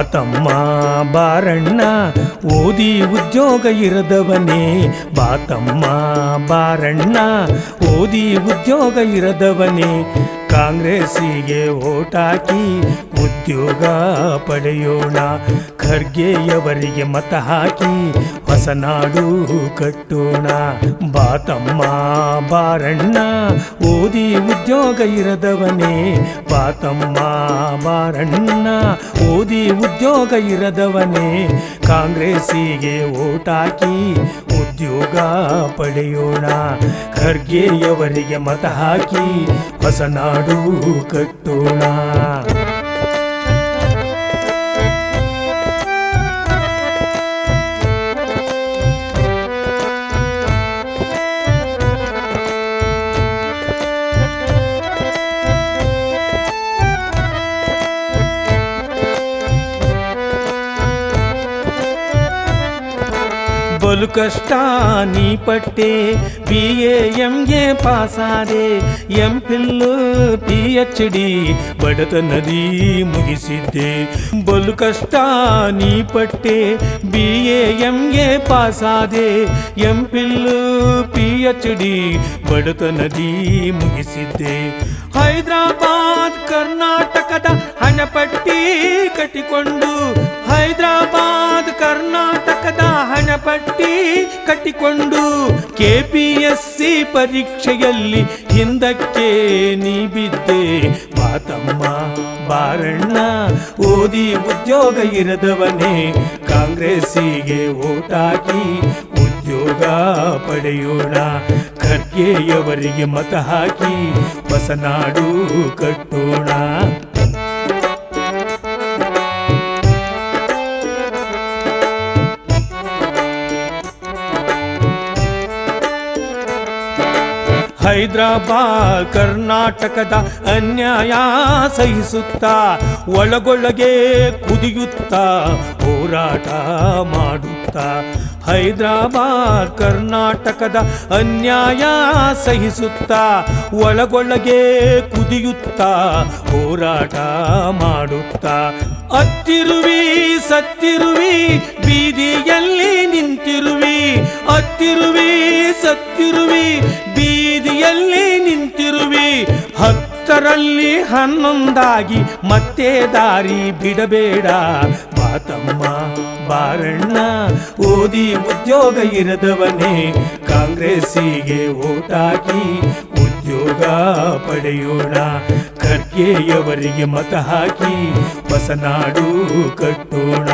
ಬಾತಮ್ಮ ಬಾರಣ್ಣ ಓದಿ ಉದ್ಯೋಗ ಇರದವನೇ ಬಾತಮ್ಮ ಬಾರಣ್ಣ ಓದಿ ಉದ್ಯೋಗ ಇರದವನೇ ಕಾಂಗ್ರೆಸ್ಸಿಗೆ ಓಟಾಕಿ ಉದ್ಯೋಗ ಪಡೆಯೋಣ. ಖರ್ಗೆಯವರಿಗೆ ಮತ ಹಾಕಿ ಹೊಸನಾಡು ಕಟ್ಟೋಣ. ಬಾತಮ್ಮ, ಬಾರಣ್ಣ, ಓದಿ ಉದ್ಯೋಗ ಇರದವನೇ. ಬಾತಮ್ಮ, ಬಾರಣ್ಣ, ಓದಿ ಉದ್ಯೋಗ ಇರದವನೇ. ಕಾಂಗ್ರೆಸ್ಸಿಗೆ ಓಟಾಕಿ ಉದ್ಯೋಗ ಪಡೆಯೋಣ. ಖರ್ಗೆಯವರಿಗೆ ಮತ ಹಾಕಿ ಹೊಸ ನಾಡು ಕಟ್ಟೋಣ. ಬಲು ಕಷ್ಟ ನೀ ಪಟ್ಟೆ B A ಎಂಗೆ ಪಾಸಾದೆ M Phil P H D ಬಡತನದಿ ಮುಗಿಸಿದ್ದೆ ಬಲು ಕಷ್ಟ ನೀ ಪಟ್ಟೆ B A ಎಂಗೆ ಪಾಸಾದೆ M Phil P H D ಬಡತನದಿ ಮುಗಿಸಿದ್ದೆ ಹೈದರಾಬಾದ್ ಕರ್ನಾಟಕದ ಹಣಪಟ್ಟಿ ಕಟ್ಟಿಕೊಂಡು ಹೈದರಾಬಾದ್ ಕರ್ನಾಟಕದ ಹಣಪಟ್ಟಿ ಕಟ್ಟಿಕೊಂಡು ಕೆಪಿಎಸ್ಸಿ ಪರೀಕ್ಷೆಯಲ್ಲಿ ಹಿಂದಕ್ಕೆ ನೀ ಬಿದ್ದೆ ಮಾತಮ್ಮ ಬಾರಣ್ಣ, ಓದಿ ಉದ್ಯೋಗ ಇರದವನೇ. ಕಾಂಗ್ರೆಸ್ಸಿಗೆ ಓಟಾಕಿ ಉದ್ಯೋಗ ಪಡೆಯೋಣ. ಖರ್ಗೆಯವರಿಗೆ ಮತ ಹಾಕಿ ಹೊಸನಾಡು ಕಟ್ಟೋಣ. ಹೈದರಾಬಾದ್ ಕರ್ನಾಟಕದ ಅನ್ಯಾಯ ಸಹಿಸುತ್ತಾ, ಒಳಗೊಳಗೆ ಕುದಿಯುತ್ತಾ, ಹೋರಾಟ ಮಾಡುತ್ತ. ಹೈದ್ರಾಬಾದ್ ಕರ್ನಾಟಕದ ಅನ್ಯಾಯ ಸಹಿಸುತ್ತಾ, ಒಳಗೊಳಗೆ ಕುದಿಯುತ್ತಾ, ಹೋರಾಟ ಮಾಡುತ್ತ. ಅತ್ತಿರುವಿ, ಸತ್ತಿರುವಿ, ಬೀದಿಯಲ್ಲಿ ನಿಂತಿರುವಿ. ಅತ್ತಿರುವಿ, ಸತ್ತಿರುವಿ ಬೀದಿಯಲ್ಲಿ ನಿಂತಿರುವಿ. ಹತ್ತರಲ್ಲಿ ಹನ್ನೊಂದಾಗಿ ಮತ್ತೆ ದಾರಿ ಬಿಡಬೇಡ. ಮಾತಮ್ಮ, ಬಾರಣ್ಣ, ಓದಿ ಉದ್ಯೋಗ ಇರದವನೇ. ಕಾಂಗ್ರೆಸ್ಸಿಗೆ ಓಟಾಕಿ ಉದ್ಯೋಗ ಪಡೆಯೋಣ. ಖರ್ಗೆಯವರಿಗೆ ಮತ ಹಾಕಿ ಹೊಸನಾಡು ಕಟ್ಟೋಣ.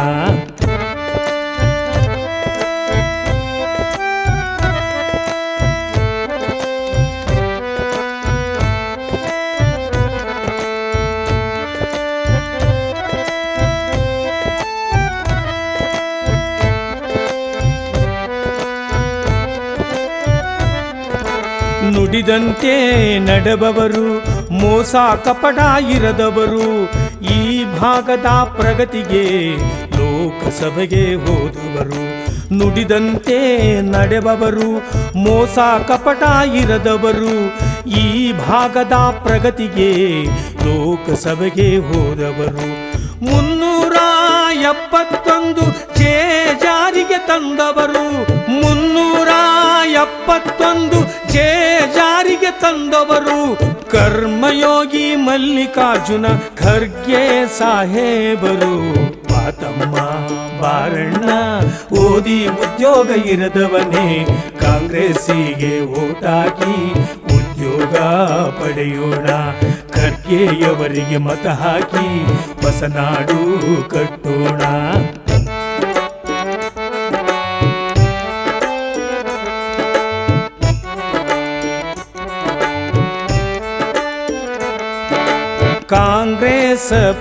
ನುಡಿದಂತೆ ನಡೆಬವರು ಮೋಸ ಕಪಟ ಇರದವರು ಈ ಭಾಗದ ಪ್ರಗತಿಗೆ ಲೋಕಸಭೆಗೆ ಹೋದವರು. ನುಡಿದಂತೆ ನಡೆಬವರು ಮೋಸ ಕಪಟ ಇರದವರು ಈ ಭಾಗದ ಪ್ರಗತಿಗೆ ಲೋಕಸಭೆಗೆ ಹೋದವರು. ಮುನ್ನೂರ ಎಪ್ಪತ್ತೊಂದು ಜೆ ಜಾರಿಗೆ ತಂದವರು. ಕರ್ಮಯೋಗಿ ಮಲ್ಲಿಕಾರ್ಜುನ ಖರ್ಗೆ ಸಾಹೇಬರು. ಮಾತಮ್ಮ ಬಾರಣ್ಣ, ಓದಿ ಉದ್ಯೋಗ ಇರದವನೇ, ಕಾಂಗ್ರೆಸ್ಸಿಗೆ ಓಟಾಕಿ ಉದ್ಯೋಗ ಪಡೆಯೋಣ. ಖರ್ಗೆಯವರಿಗೆ ಮತ ಹಾಕಿ ಹೊಸನಾಡು ಕಟ್ಟೋಣ.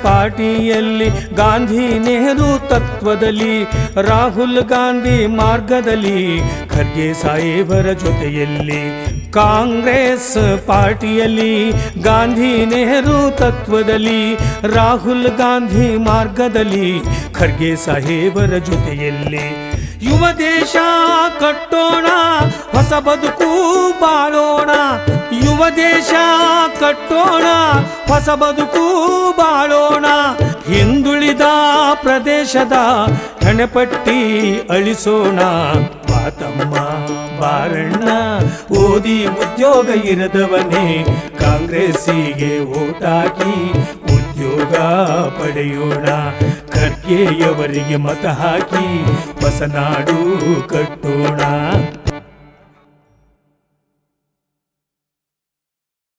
ಪಾರ್ಟಿಯಲ್ಲಿ ಗಾಂಧಿ ನೆಹರು ತತ್ವದಲ್ಲಿ, ರಾಹುಲ್ ಗಾಂಧಿ ಮಾರ್ಗದಲ್ಲಿ, ಖರ್ಗೆ ಸಾಹೇಬರ ಜೊತೆಯಲ್ಲಿ, ಕಾಂಗ್ರೆಸ್ ಪಾರ್ಟಿಯಲ್ಲಿ ಗಾಂಧಿ ನೆಹರು ತತ್ವದಲ್ಲಿ, ರಾಹುಲ್ ಗಾಂಧಿ ಮಾರ್ಗದಲ್ಲಿ, ಖರ್ಗೆ ಸಾಹೇಬರ ಜೊತೆಯಲ್ಲಿ. ಯುವ ದೇಶ ಕಟ್ಟೋಣ, ಹೊಸ ಬದುಕು ಬಾಳೋಣ. ಯುವ ದೇಶ ಕಟ್ಟೋಣ, ಹೊಸ ಬದುಕು ಬಾಳೋಣ. ಹಿಂದುಳಿದ ಪ್ರದೇಶದ ಹೆಣಪಟ್ಟಿ ಅಳಿಸೋಣ. ಬಾತಮ್ಮ, ಬಾರಣ್ಣ, ಓದಿ ಉದ್ಯೋಗ ಇರದವನೇ ಕಾಂಗ್ರೆಸ್ಸಿಗೆ ಓಟಾಕಿ ಉದ್ಯೋಗ ಪಡೆಯೋಣ. ಖರ್ಗೆಯವರಿಗೆ ಮತ ಹಾಕಿ ಹೊಸನಾಡು ಕಟ್ಟೋಣ.